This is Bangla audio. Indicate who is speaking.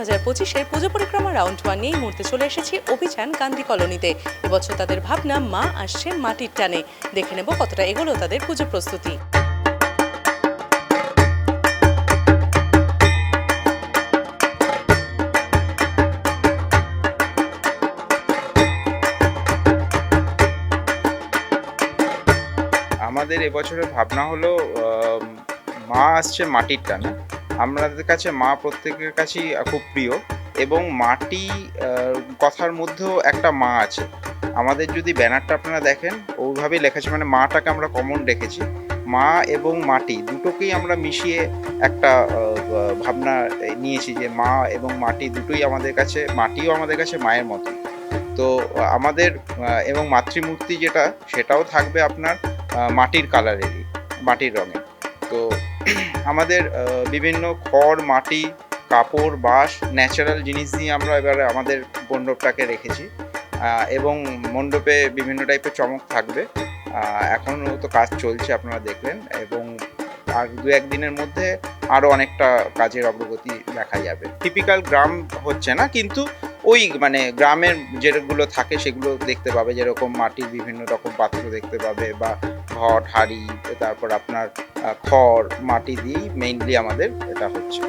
Speaker 1: হাজার পঁচিশের পুজো পরিক্রমা রাউন্ড ওয়ান নিয়ে মুহূর্তে চলে এসেছি অভিযান গান্ধী কলোনিতে। এবছর তাদের ভাবনা, মা আসছে মাটির টানে। দেখে নেব কতটা এগোলো তাদের পুজো প্রস্তুতি।
Speaker 2: আমাদের এবছরের ভাবনা হলো মা আসছে মাটির টানে। আমাদের কাছে মা প্রত্যেকের কাছেই খুব প্রিয়। এবং মাটি কথার মধ্যেও একটা মা আছে। আমাদের যদি ব্যানারটা আপনারা দেখেন ওইভাবেই লেখা আছে। মানে মাটাকে আমরা কমন রেখেছি মা এবং মাটি দুটোকেই আমরা মিশিয়ে একটা ভাবনা নিয়েছি যে মা এবং মাটি দুটোই আমাদের কাছে, মাটিও আমাদের কাছে মায়ের মতো। তো আমাদের এবং মাতৃমূর্তি যেটা, সেটাও থাকবে আপনার মাটির কালারেরই মাটির রঙে তো আমাদের বিভিন্ন খড়, মাটি, কাপড়, বাঁশ ন্যাচারাল জিনিস দিয়ে আমরা এবারে আমাদের মণ্ডপটাকে রেখেছি। এবং মণ্ডপে বিভিন্ন টাইপের চমক থাকবে। এখনও তো কাজ চলছে আপনারা দেখলেন এবং আর দু একদিনের মধ্যে আরও অনেকটা কাজের অগ্রগতি দেখা যাবে। টিপিক্যাল গ্রাম হচ্ছে না, কিন্তু ওই মানে গ্রামের যেগুলো থাকে সেগুলো দেখতে পাবে। যেরকম মাটির বিভিন্ন রকম পাত্র দেখতে পাবে বা ঘট হাড়ি তারপর আপনার খড় মাটি দিয়েই মেইনলি আমাদের এটা হচ্ছে।